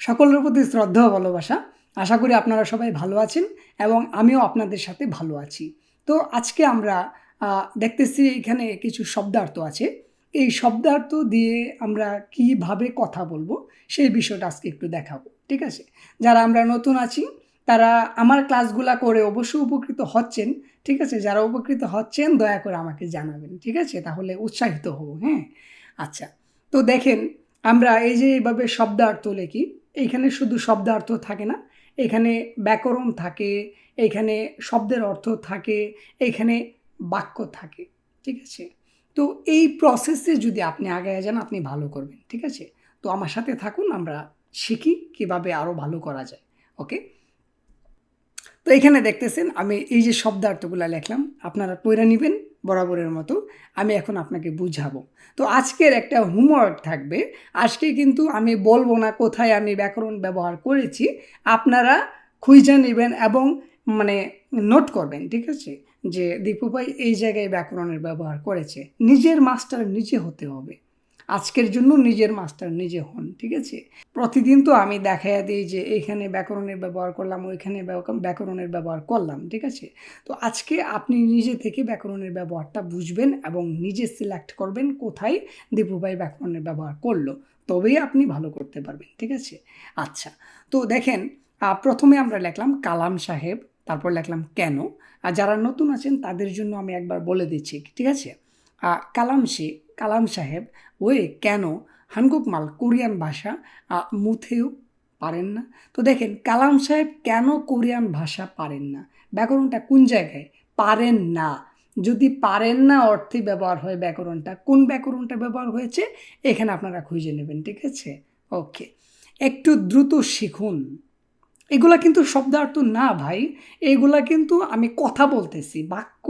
সকলের প্রতি শ্রদ্ধা ভালোবাসা। আশা করি আপনারা সবাই ভালো আছেন এবং আমিও আপনাদের সাথে ভালো আছি। তো আজকে আমরা দেখতেছি এখানে কিছু শব্দার্থ আছে। এই শব্দার্থ দিয়ে আমরা কীভাবে কথা বলব সেই বিষয়টা আজকে একটু দেখাবো, ঠিক আছে? যারা আমরা নতুন আছি, তারা আমার ক্লাসগুলা করে অবশ্যই উপকৃত হচ্ছেন, ঠিক আছে? যারা উপকৃত হচ্ছেন, দয়া করে আমাকে জানাবেন, ঠিক আছে? তাহলে উৎসাহিত হব হ্যাঁ? আচ্ছা তো দেখেন, আমরা এই যে এইভাবে শব্দার্থ লিখি এইখানে শুধু শব্দার্থ থাকে না এখানে ব্যাকরণ থাকে এখানে শব্দের অর্থ থাকে এখানে বাক্য থাকে, ঠিক আছে? তো এই প্রসেসে যদি আপনি আগে যান, আপনি ভালো করবেন, ঠিক আছে? তো আমার সাথে থাকুন, আমরা শিখি কীভাবে আরও ভালো করা যায়, ওকে? তো এখানে দেখতেছেন, আমি এই যে শব্দার্থগুলো লিখলাম, আপনারা পড়ে নেবেন বরাবরের মতো আমি এখন আপনাকে বুঝাবো। তো আজকের একটা হোমওয়ার্ক থাকবে। আজকে কিন্তু আমি বলব না কোথায় আমি ব্যাকরণ ব্যবহার করেছি। আপনারা খুঁজে নেবেন এবং মানে নোট করবেন, ঠিক আছে? যে দীপু ভাই এই জায়গায় ব্যাকরণের ব্যবহার করেছে। নিজের মাস্টার নিজে হতে হবে। আজকের জন্য নিজের মাস্টার নিজে হন, ঠিক আছে? প্রতিদিন তো আমি দেখাইয়া দিই যে এইখানে ব্যাকরণের ব্যবহার করলাম, ওইখানে ব্যাকরণের ব্যবহার করলাম, ঠিক আছে? তো আজকে আপনি নিজে থেকে ব্যাকরণের ব্যবহারটা বুঝবেন এবং নিজে সিলেক্ট করবেন কোথায় দীপুভাই ব্যাকরণের ব্যবহার করল, তবেই আপনি ভালো করতে পারবেন, ঠিক আছে? আচ্ছা তো দেখেন প্রথমে আমরা লিখলাম কালাম সাহেব, তারপর লিখলাম কেন? আর যারা নতুন আছেন তাদের জন্য আমি একবার বলে দিচ্ছি, ঠিক আছে? আহ, কালাম সাহেব ওয়ে কেন? হানকুক মাল কোরিয়ান ভাষা মুথেও পারেন না। তো দেখেন কালাম সাহেব কেন কোরিয়ান ভাষা পারেন না? ব্যাকরণটা কোন জায়গায়? পারেন না। যদি পারেন না অর্থে ব্যবহার হয় ব্যাকরণটা। কোন ব্যাকরণটা ব্যবহার হয়েছে? এখানে আপনারা খুঁজে নেবেন ঠিক আছে? ওকে। একটু দ্রুত শিখুন। এগুলা কিন্তু শব্দার্থ না ভাই। এগুলা কিন্তু আমি কথা বলতেছি, বাক্য।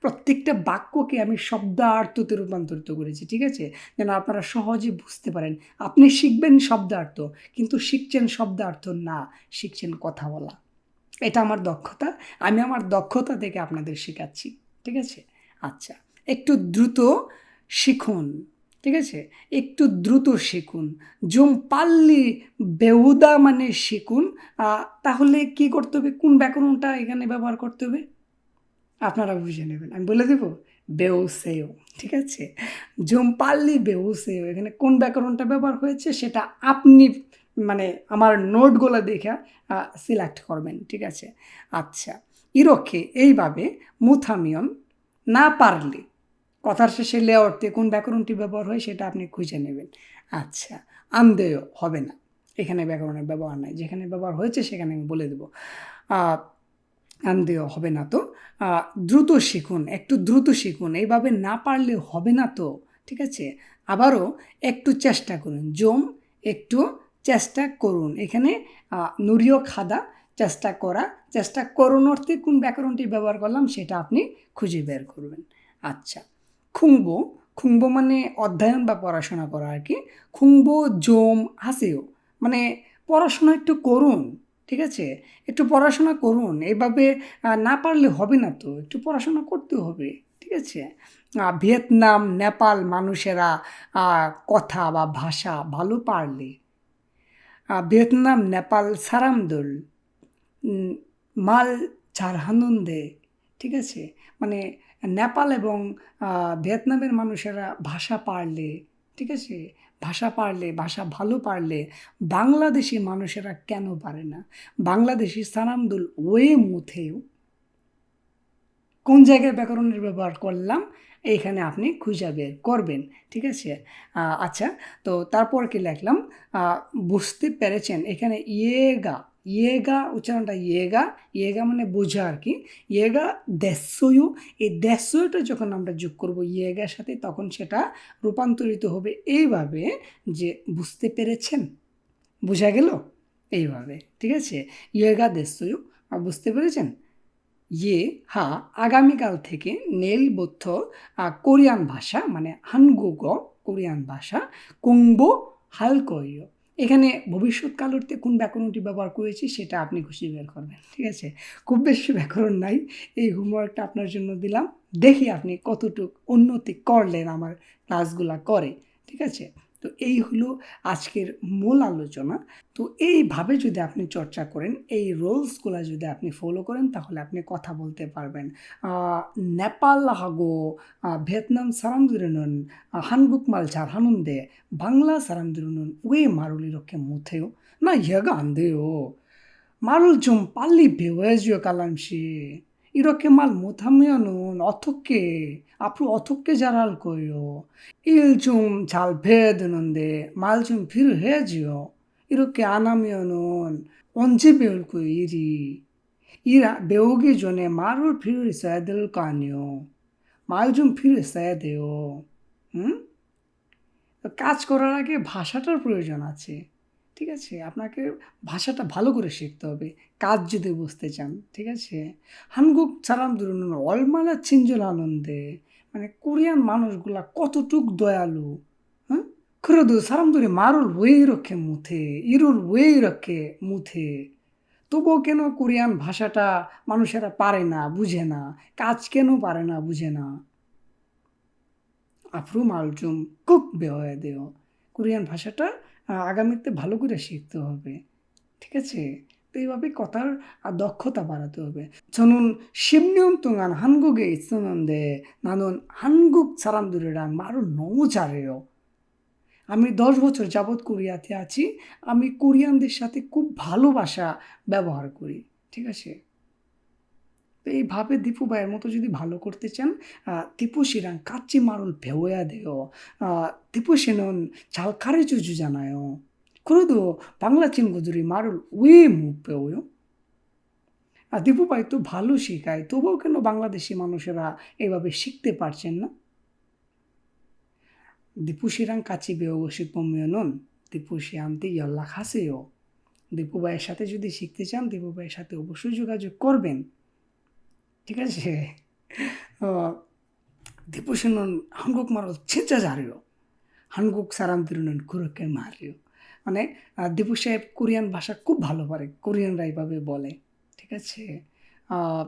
প্রত্যেকটা বাক্যকে আমি শব্দার্থতে রূপান্তরিত করেছি, ঠিক আছে? যেন আপনারা সহজে বুঝতে পারেন। আপনি শিখবেন শব্দার্থ, কিন্তু শিখছেন শব্দার্থ না, শিখছেন কথা বলা। এটা আমার দক্ষতা, আমি আমার দক্ষতা থেকে আপনাদের শেখাচ্ছি, ঠিক আছে? আচ্ছা একটু দ্রুত শিখুন। ঠিক আছে? একটু দ্রুত শিখুন। জুম পাল্লি বেহুদা মানে শিখুন। তাহলে কি করতে হবে? কোন ব্যাকরণটা এখানে ব্যবহার করতে হবে? আপনারা বুঝে নেবেন। আমি বলে দেবো বেউসেও ঠিক আছে? জুমপাল্লি বেউসেও এখানে কোন ব্যাকরণটা ব্যবহার হয়েছে সেটা আপনি মানে আমার নোটগুলো দেখে সিলেক্ট করবেন, ঠিক আছে? আচ্ছা ইরোকে এইভাবে মুথামিয়ন না পারলে কথার শেষে লে অর্থে কোন ব্যাকরণটি ব্যবহার হয় সেটা আপনি খুঁজে নেবেন। আচ্ছা আন্দেয় হবে না। এখানে ব্যাকরণের ব্যবহার নাই। যেখানে ব্যবহার হয়েছে সেখানে আমি বলে দেবো। আন্দেয় হবে না তো। দ্রুত শিখুন, একটু দ্রুত শিখুন। এইভাবে না পারলে হবে না তো, ঠিক আছে? আবারও একটু চেষ্টা করুন, জম, একটু চেষ্টা করুন। এখানে নুরিও খাদা, চেষ্টা করা, চেষ্টা করুন অর্থে কোন ব্যাকরণটি ব্যবহার করলাম সেটা আপনি খুঁজে বের করবেন। আচ্ছা খুংবো খুংবো মানে অধ্যয়ন বা পড়াশোনা করা আর কি। খুংবো, জোম, হাসেও মানে পড়াশোনা একটু করুন, ঠিক আছে? একটু পড়াশোনা করুন, এভাবে না পারলে হবে না তো, একটু পড়াশোনা করতে হবে, ঠিক আছে? ভিয়েতনাম, নেপাল মানুষেরা কথা বা ভাষা ভালো পারলে। ভিয়েতনাম, নেপাল সারামদুল মাল ঝারহানন্দে ঠিক আছে? মানে নেপাল এবং ভিয়েতনামের মানুষেরা ভাষা পারলে, ঠিক আছে? ভাষা পারলে, ভাষা ভালো পারলে বাংলাদেশি মানুষেরা কেন পারে না? বাংলাদেশি সানামদুল ওয়ে মুথেও কোন জায়গায় ব্যাকরণের ব্যবহার করলাম, এইখানে আপনি খুঁজে বের করবেন, ঠিক আছে? আচ্ছা তো তারপর কি লিখলাম? বুঝতে পেরেছেন, এখানে ইয়েগা ইয়েগা উচ্চারণটা ইয়েগা ইয়েগা মানে বোঝা আর কি ইয়েগা দেশয়ু এই দেশয়টা যখন আমরা যোগ করব ইয়েগার সাথে তখন সেটা রূপান্তরিত হবে এইভাবে যে বুঝতে পেরেছেন বোঝা গেল এইভাবে ঠিক আছে? ইয়েগা দেশয়ু বুঝতে পেরেছেন ইয়ে হা আগামীকাল থেকে নেলবদ্ধ আহ, কোরিয়ান ভাষা মানে হানগুগ কোরিয়ান ভাষা কুংবো হালকয় এখানে ভবিষ্যৎকাল অর্থে কোন ব্যাকরণটি ব্যবহার করেছি সেটা আপনি খুশি বের করবেন, ঠিক আছে? খুব বেশি ব্যাকরণ নাই, এই হোমওয়ার্কটা আপনার জন্য দিলাম। দেখি আপনি কতটুকু উন্নতি করলেন আমার ক্লাসগুলা করে, ঠিক আছে? তো এই হলো আজকের মূল আলোচনা তো এইভাবে যদি আপনি চর্চা করেন এই রোলসগুলো যদি আপনি ফলো করেন তাহলে আপনি কথা বলতে পারবেন আহ, নেপাল হাগো আহ, ভিয়েতনাম 사람들은 한국말 잘하는데 방라 사람들은 왜 말을 이렇게 못해요? 나 이해가 안 돼요. 말을 좀 빨리 배워야죠, 깔람 씨. 이렇게 말 못하면은 어떻게 앞으로 어떻게 잘할 거예요? 일 좀 잘 배워야 되는데 말 좀 필요해야지요. 이렇게 안 하면은 언제 배울 거예요, 일이? 일 아- 배우기 전에 말을 필요 있어야 될 거 아니에요. 말 좀 필요 있어야 돼요. 응? কাজ করার আগে ভাষাটার প্রয়োজন আছে ঠিক আছে আপনাকে ভাষাটা ভালো করে শিখতে হবে কাজ যদি বুঝতে চান ঠিক আছে 한국 사람들은 얼마나 친절하는데 মানে কোরিয়ান মানুষগুলা কতটুক দয়ালু হ্যাঁ 그래도 사람들이 말을 왜 이렇게 못해 일을 왜 이렇게 못해 তবুও কেন কোরিয়ান ভাষাটা মানুষেরা পারে না বুঝে না কাজ কেন পারে না বুঝে না 앞으로 말 좀 꼭 배워야 돼요. কোরিয়ান ভাষাটা আহ, আগামীতে ভালো করে শিখতে হবে ঠিক আছে তো এইভাবে কথার আহ, দক্ষতা বাড়াতে হবে 저는 10년 동안 한국에 있었는데 나는 한국 사람들이랑 말을 너무 잘해요. আমি দশ বছর যাবৎ কোরিয়াতে আছি আমি কোরিয়ানদের সাথে খুব ভালো ভাষা ব্যবহার করি ঠিক আছে তো এইভাবে দীপু ভাইয়ের মতো যদি ভালো করতে চান 아, 디포 씨랑 같이 말을 배워 야 돼요. 아, 디포 씨는 잘 가르쳐 주잖아요. 그래도 বাংলা 친구들이 말을 왜 못 배워요? 아, দীপু ভাই তো ভালো শেখায় তবুও কেন বাংলাদেশি মানুষেরা এইভাবে শিখতে পারছেন না দীপু 씨랑 같이 배우고 싶으면은 দীপু 씨한테 연락하세요. দীপু ভাইয়ের সাথে যদি শিখতে চান দীপু ভাইয়ের সাথে অবশ্যই যোগাযোগ করবেন ঠিক আছে 어, 디포 씨는 한국말을 진 짜 잘해요. 한국 사람들은 그렇게 말해요. মানে আহ, দীপু সাহেব কোরিয়ান ভাষা খুব ভালো পারে কোরিয়ানরা এইভাবে বলে ঠিক আছে আহ,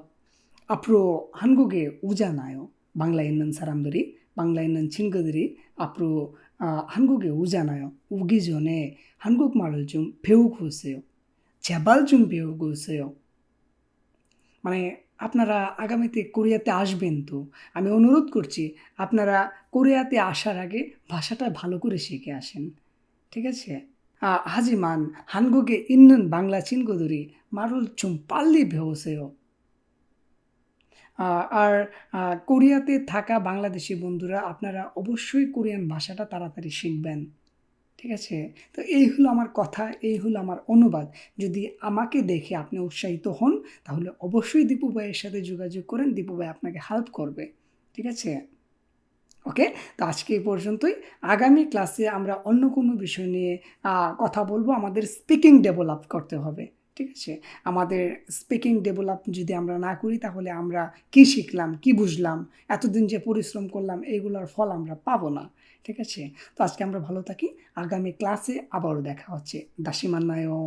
앞으로 한국에 오잖아요. 방라에 있는 사람들이 방라에 있는 친구들이 앞으로 아, 한국에 오잖아요. 오기 전에 한국말을 좀 배우고 오세요. 제발 좀 배우고 오세요. মানে আপনারা আগামীতে কোরিয়াতে আসবেন তো আমি অনুরোধ করছি আপনারা কোরিয়াতে আসার আগে ভাষাটা ভালো করে শিখে আসেন ঠিক আছে 아, 하지만 한국에 있는 방라 친구들이 말을 좀 빨리 배우세요. 아, আর আ, কোরিয়াতে থাকা বাংলাদেশি বন্ধুরা আপনারা অবশ্যই কোরিয়ান ভাষাটা তাড়াতাড়ি শিখবেন ঠিক আছে তো এই হলো আমার কথা এই হলো আমার অনুবাদ যদি আমাকে দেখে আপনি উৎসাহিত হন তাহলে অবশ্যই দীপু ভাইয়ের সাথে যোগাযোগ করেন দীপু ভাই আপনাকে হেল্প করবে ঠিক আছে ওকে তো আজকে এই পর্যন্তই। আগামী ক্লাসে আমরা অন্য কোনো বিষয় নিয়ে কথা বলব। আমাদের স্পিকিং ডেভেলপ করতে হবে, ঠিক আছে? আমাদের স্পিকিং ডেভেলপ যদি আমরা না করি, তাহলে আমরা কি শিখলাম, কি বুঝলাম, এতদিন যে পরিশ্রম করলাম, এইগুলোর ফল আমরা পাবো না, ঠিক আছে? তো আজকে আমরা ভালো থাকি। আগামী ক্লাসে আবারও দেখা হচ্ছে। দাসিমান্নায়ও